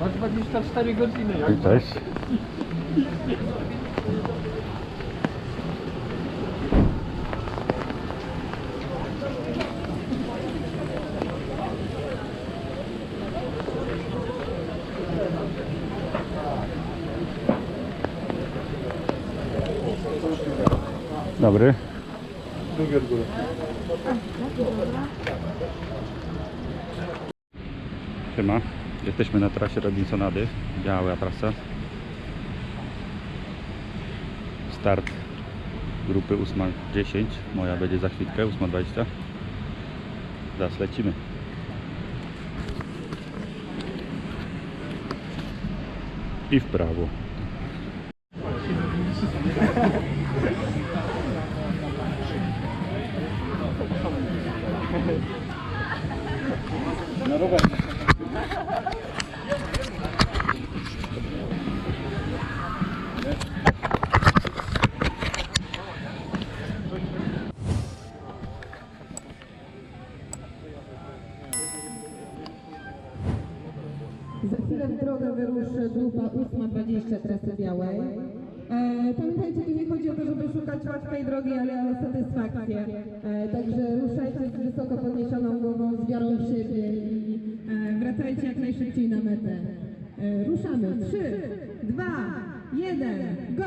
Ma 24 godziny, jak I też. Dobry. Drugi od góry. Siema. Jesteśmy na trasie Robinsonady. Biała trasa. Start grupy 8.10. Moja będzie za chwilkę, 8.20. Zaraz lecimy. I w prawo. Pamiętajcie, tu nie chodzi o to, żeby szukać łatwej drogi, ale o satysfakcję. E, także ruszajcie z wysoko podniesioną głową, z wiarą w siebie i e, wracajcie jak najszybciej na metę. E, ruszamy. 3, 2, 1, go!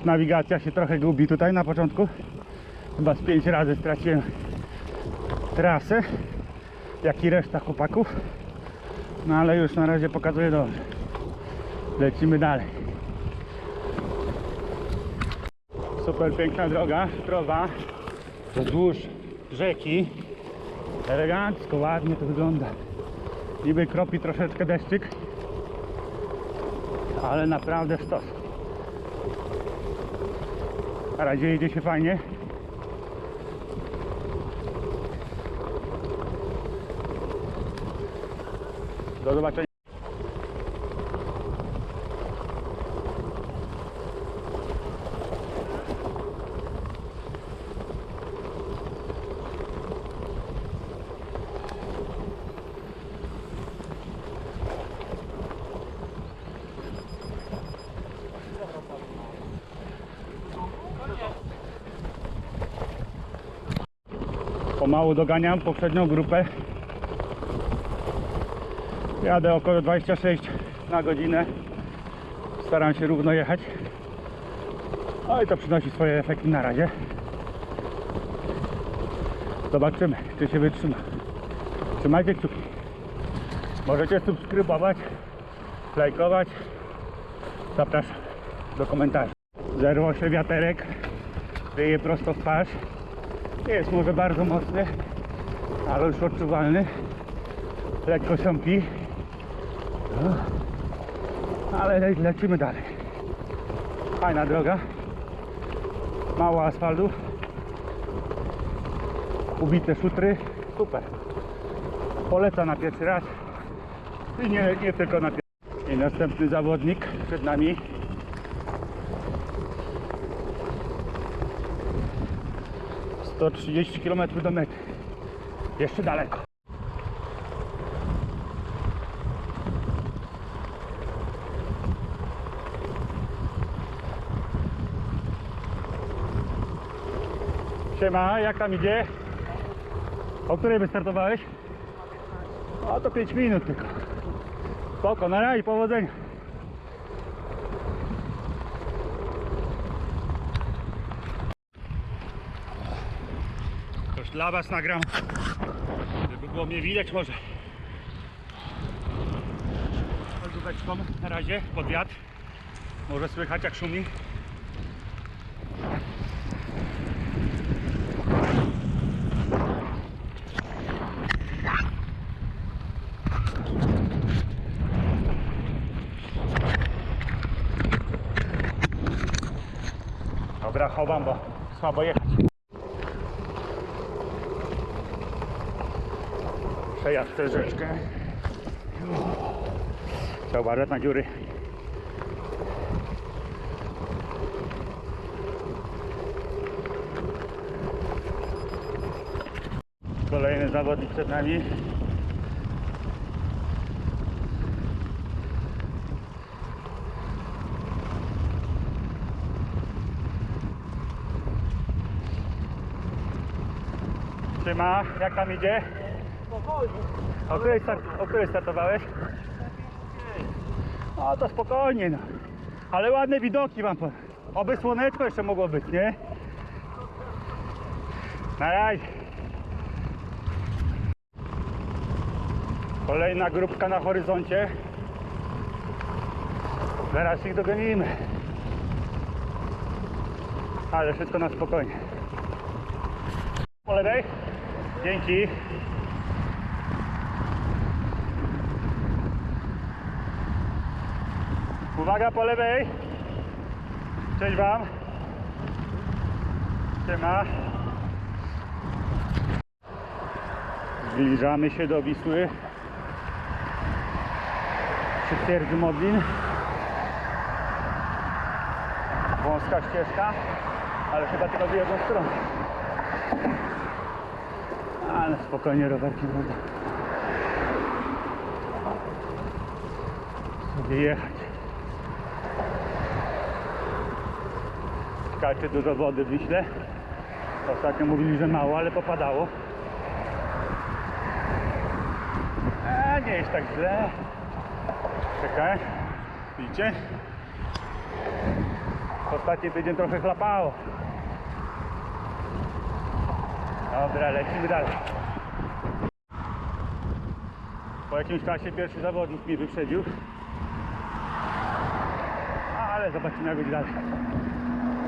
Coś nawigacja się trochę gubi tutaj na początku. Chyba z pięć razy straciłem trasę, jak i reszta chłopaków. No ale już na razie pokazuje dobrze. Lecimy dalej. Super piękna droga, sztrowa, wzdłuż rzeki. Elegancko, ładnie to wygląda. Niby kropi troszeczkę deszczyk, ale naprawdę sztos. Na razie jedzie się fajnie. Do zobaczenia. Pomału doganiam poprzednią grupę. Jadę około 26 na godzinę. Staram się równo jechać. No i to przynosi swoje efekty na razie. Zobaczymy, czy się wytrzyma. Trzymajcie kciuki. Możecie subskrybować, lajkować. Zapraszam do komentarzy. Zerwał się wiaterek. Wieje prosto w twarz. Nie jest może bardzo mocny, ale już odczuwalny. Lekko siąpi. No. Ale le lecimy dalej. Fajna droga. Mało asfaltu. Ubite szutry. Super. Polecam na pierwszy raz. I nie, nie tylko na pierwszy. I następny zawodnik przed nami. To 30 km do mety. Jeszcze daleko. Siema, jak tam idzie? O której wystartowałeś? O to 5 minut tylko. Spoko, na razie, powodzenia. Dla was nagram, żeby było mnie widać może. Chodź na razie, pod wiatr. Może słychać jak szumi. Dobra, chowam, bo słabo jechać. Przez rzeczkę. Trzeba uważać na dziury. Kolejny zawodnik przed nami. Siema, jak tam idzie? O której, start, o której startowałeś? O, to spokojnie no. Ale ładne widoki powiem. Oby słoneczko jeszcze mogło być, nie? Na razie. Kolejna grupka na horyzoncie. Zaraz ich dogonimy. Ale wszystko na spokojnie. Po lewej. Dzięki. Uwaga po lewej. Cześć Wam. Siema. Zbliżamy się do Wisły. Przy twierdzy Modlin. Wąska ścieżka, ale chyba tylko w jedną stronę. Ale spokojnie rowerkiem będę sobie jechać. Czy dużo wody w Wiśle. Ostatnio mówili, że mało, ale popadało. A nie jest tak źle. Czekaj. Widzicie? Ostatni tydzień trochę chlapało. Dobra, lecimy dalej. Po jakimś czasie pierwszy zawodnik mnie wyprzedził. Ale zobaczymy jak będzie dalej.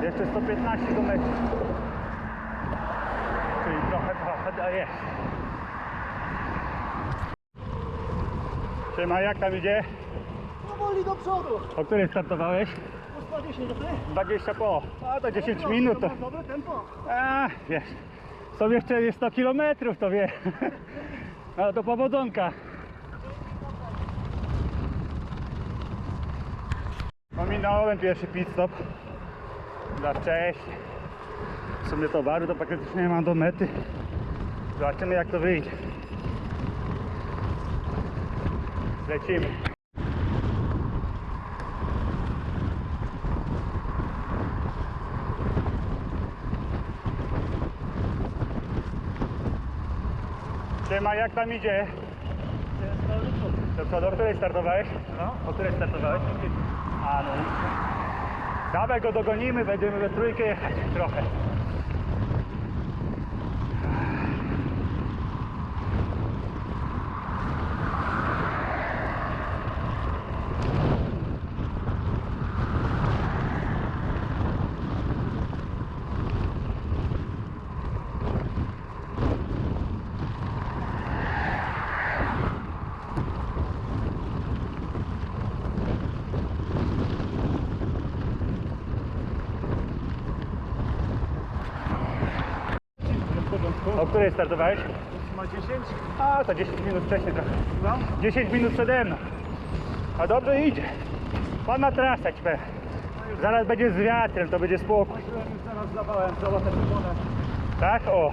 Jeszcze 115 do. Czyli trochę, trochę daje. Siema, jak tam idzie? Powoli do przodu. O której startowałeś? Po 110 do tyłu. 20 po. A to 10 minut to. Dobre tempo. A, wiesz. Są jeszcze jest 100 km, to wie. No to powodzonka. Pominąłem pierwszy pit stop. Za wcześnie. W sumie towaru to praktycznie nie mam do mety. Zobaczymy jak to wyjdzie. Lecimy. Siema, jak tam idzie? Do przodu, o której startowałeś? No. O której startowałeś? A no. Dawaj go dogonimy, będziemy we trójkę jechać trochę. O której startowałeś? Ma 10. A, to 10 minut wcześniej trochę. No. 10 minut przede mną. A dobrze idzie. Pana trasa ćpę. Zaraz będzie z wiatrem, to będzie spokój. Byłem już zaraz zlawałem załatę wykonę. Tak? O.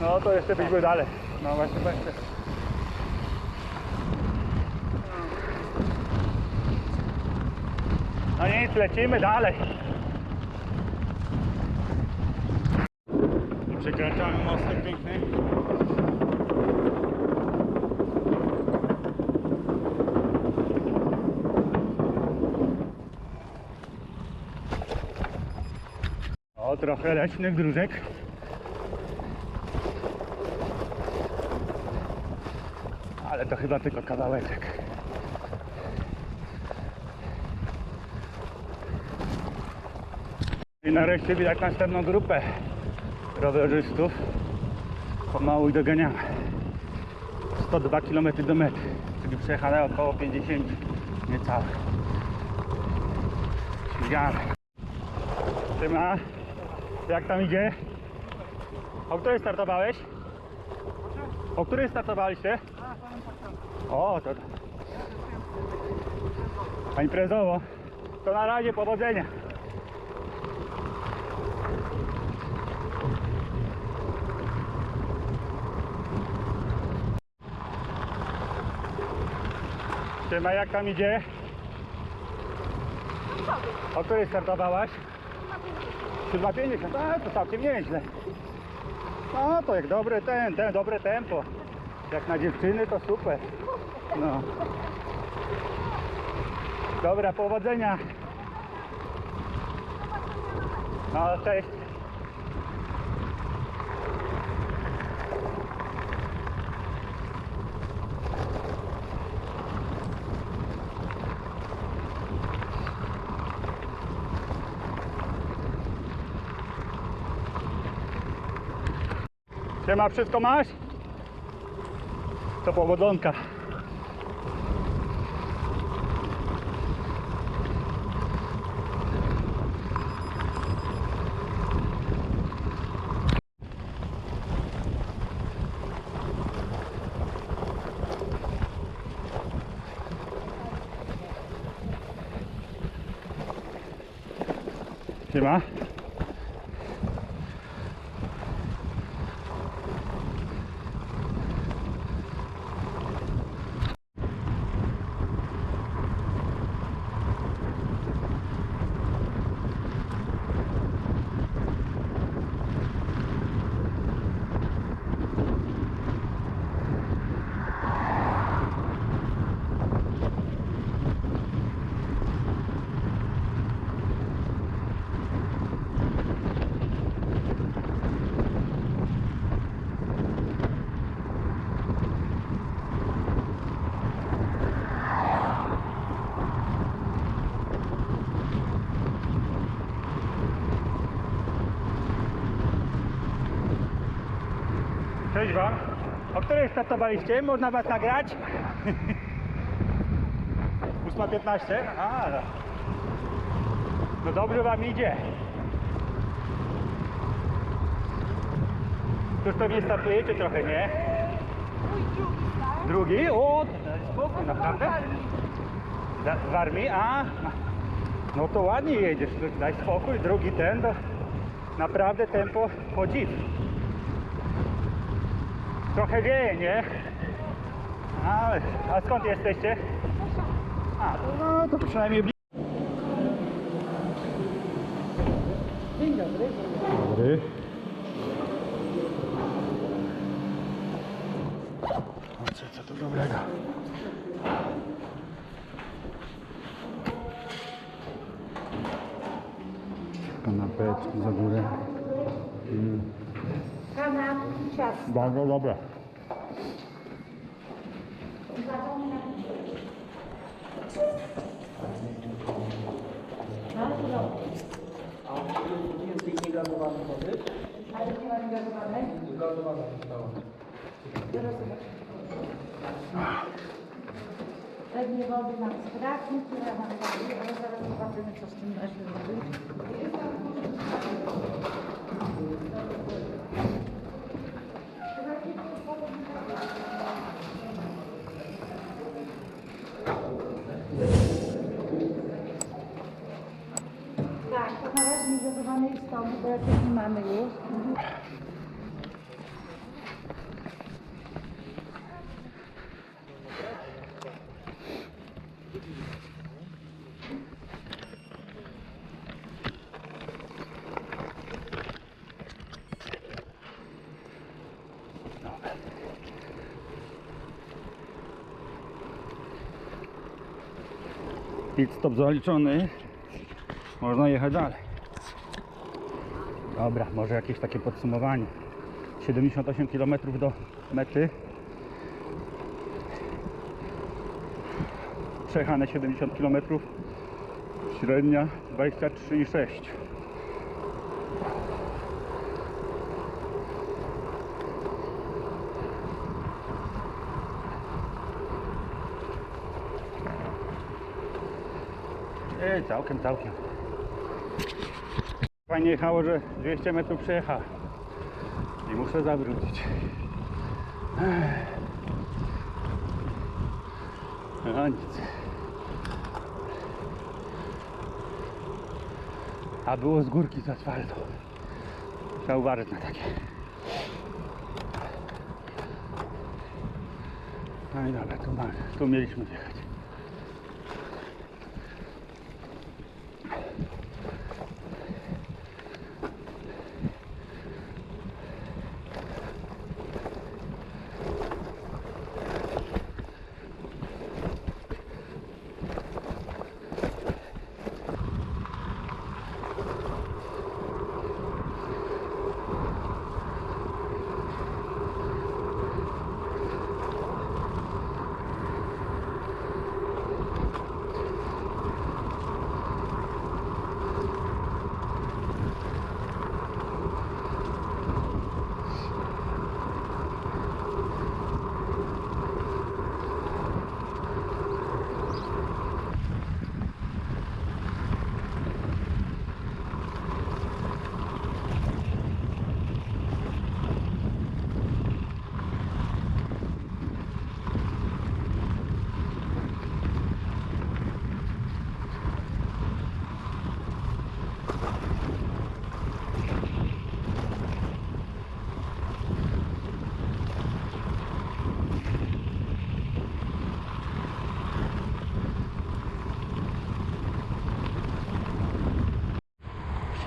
No to jeszcze byśmy dalej. No właśnie, właśnie. No nic, lecimy dalej. Przekraczamy mostek piękny. O, trochę leśnych dróżek. Ale to chyba tylko kawałeczek. I nareszcie widać następną grupę rowerzystów. Pomału ich doganiamy. 102 km do mety, czyli przejechane około 50 niecałe. Śmigamy. Tyma, jak tam idzie? O której startowałeś? O której startowaliście? O, to... A imprezowo. To na razie powodzenia. Siema, jak tam idzie? O której startowałaś? 750, a to całkiem nieźle. No to jak dobry ten, ten, dobre tempo. Jak na dziewczyny to super. No. Dobra, powodzenia. No, cześć. Siema, wszystko masz? To powodzonka. Siema. Wam. O której startowaliście? Można Was nagrać? 8.15? A, no. dobrze Wam idzie. Już pewnie startujecie trochę, nie? Drugi? O, spokój, naprawdę? Za- W armii? A, no to ładnie jedziesz, daj spokój. Drugi ten, to naprawdę tempo podziw. Trochę wieje, nie? Ale, a skąd jesteście? A, no to przynajmniej bli- Dzień dobry. Dobry. O, co, co tu dobrego? Kanapeczki za górę. Kanapki, ciasto. Bardzo dobre. Pewnie wody nam strasznie, która nam wody, ale zaraz zobaczymy, co z tym da się zrobić. Pit stop zaliczony. Można jechać dalej. Dobra, może jakieś takie podsumowanie. 78 km do mety. Przejechane 70 km. Średnia 23,6 całkiem, całkiem. Fajnie jechało, że 200 metrów przejechałem. I muszę zawrócić. No nic. A było z górki z asfaltu. Trzeba uważać na takie. No i dobra, tu, tu mieliśmy jechać.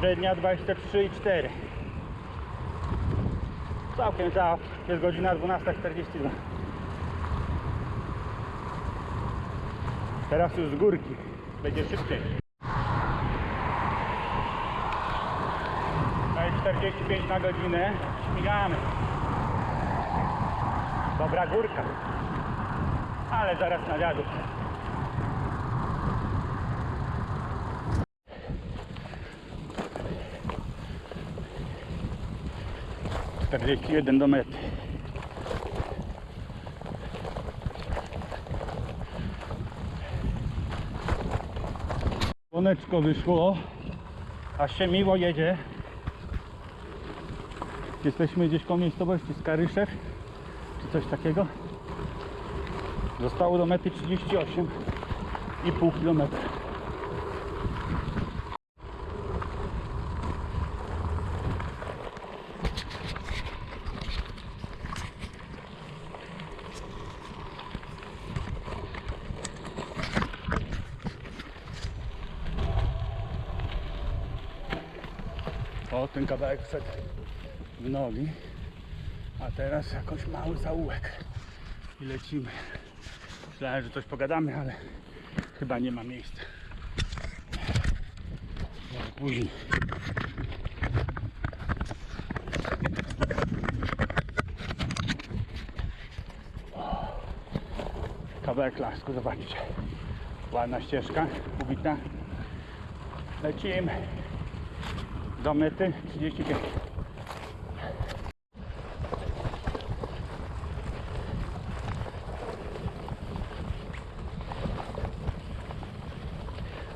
średnia 23,4 całkiem za jest godzina 12.42 teraz już z górki. Będzie szybciej. 45 na godzinę. Śmigamy. Dobra górka. Ale zaraz na wiadukt 41 do mety. Słoneczko wyszło, aż się miło jedzie. Jesteśmy gdzieś koło miejscowości Skaryszew, czy coś takiego. Zostało do mety 38,5 km. Kawałek w nogi. A teraz jakoś mały zaułek. I lecimy. Myślałem, że coś pogadamy, ale chyba nie ma miejsca. Może później. Kawałek lasku, zobaczcie. Ładna ścieżka, ubita. Lecimy do mety 35.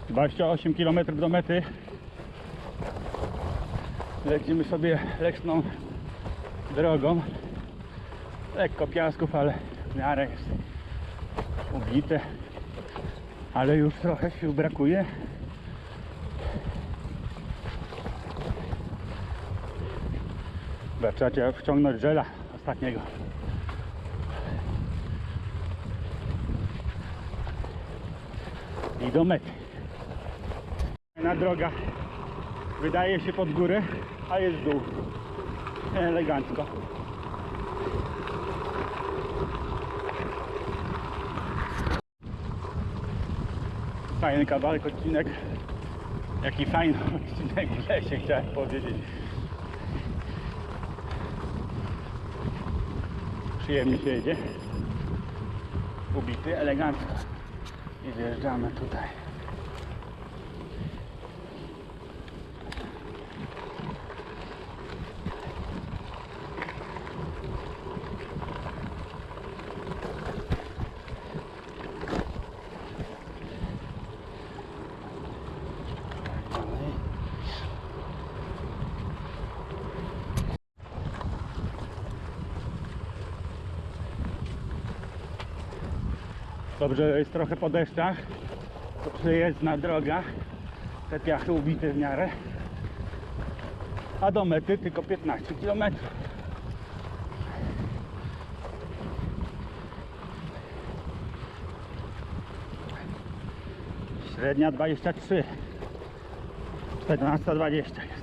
Dwadzieścia osiem kilometrów do mety. Lecimy sobie leśną drogą. Lekko piasków, ale w miarę jest ubite. Ale już trochę sił brakuje. Chyba trzeba cię wciągnąć żela ostatniego. I do mety. Na droga wydaje się pod górę, a jest dół. Elegancko. Fajny kawałek, odcinek. Jaki fajny odcinek w lesie, chciałem powiedzieć. Przyjemnie się jedzie. Ubity, elegancko. I wjeżdżamy tutaj. Że jest trochę po deszczach. To przejezdna droga. Te piachy ubite w miarę. A do mety tylko 15 km. Średnia 23. 14.20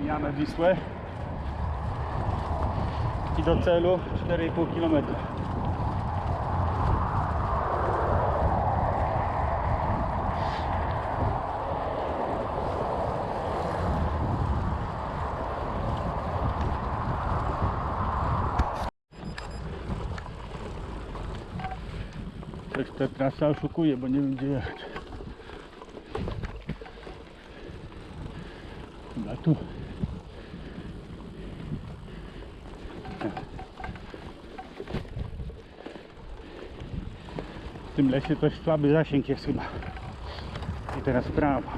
mijamy Wisłę i do celu 4,5 km. Coś ta trasa oszukuje, bo nie wiem gdzie jechać. Chyba tu. W tym lesie coś słaby zasięg jest chyba. I teraz prawo.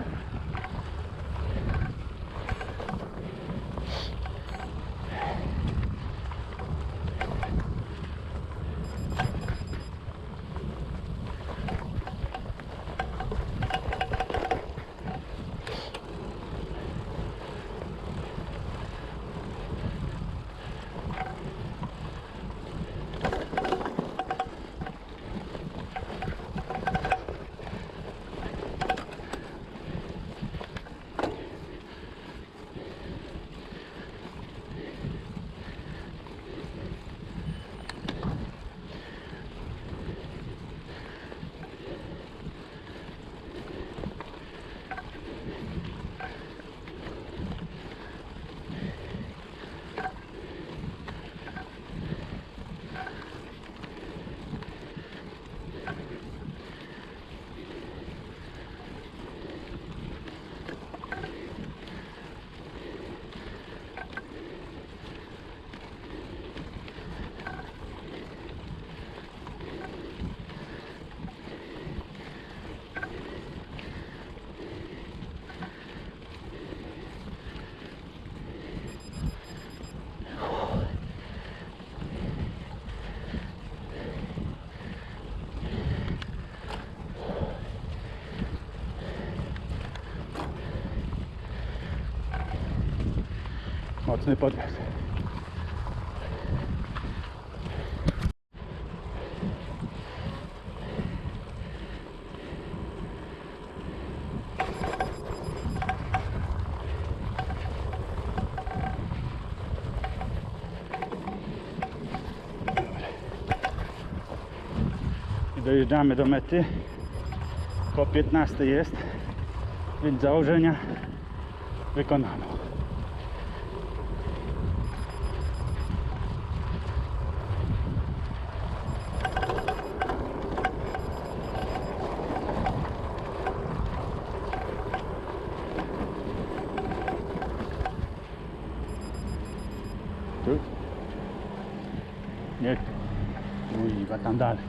Mocny podjazd. Dojeżdżamy do mety. Po 15 jest, więc założenia wykonano. done.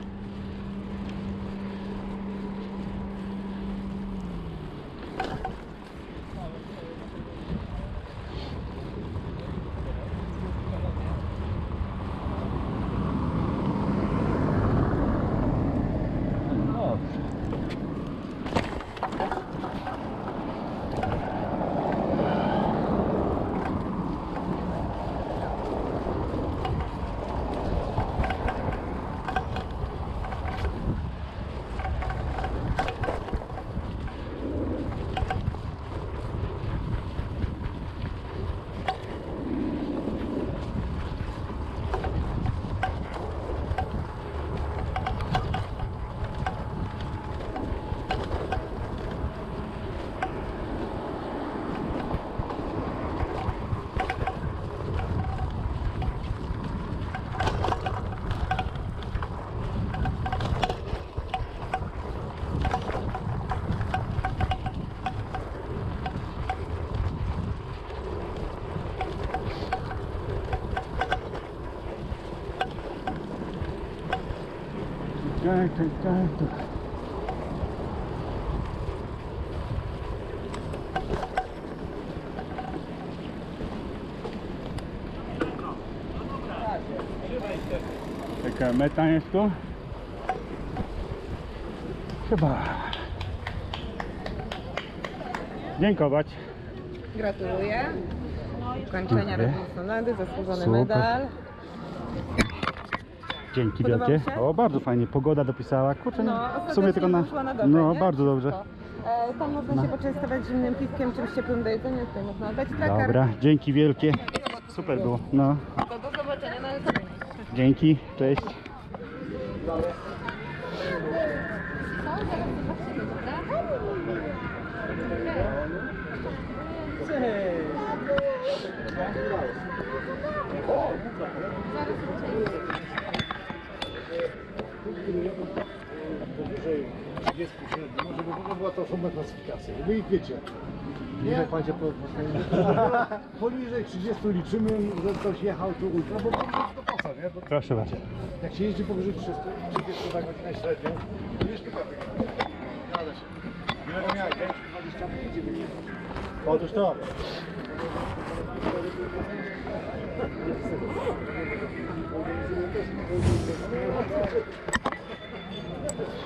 Czekaj, czekaj, tu. Jaka meta jest tu? Chyba. Dziękować. Gratuluję. Ukończenia. Robinsonowy, zasłużony medal. Dzięki Podobał wielkie. się? O, bardzo fajnie. Pogoda dopisała. Kurczę, no, w sumie tylko na. na dobre, No, nie? bardzo dobrze. E, tam można się poczęstować zimnym piwkiem, czymś ciepłym do jedzenia, tutaj można oddać trakar. Dobra, dzięki wielkie. Super było. No, do zobaczenia na dzięki. Cześć. Powyżej 30 średnio, może by to była to osobna klasyfikacja. Wy ich wiecie. Nie? Pan się po, Poniżej 30 liczymy, że ktoś jechał tu ultra, bo jest do koca, nie? Bo Proszę bardzo. jak się jeździ powyżej 30, 30 tak godzinę średnio, to wiesz tylko Zgadza się. Ile to miałeś? 25? Otóż to.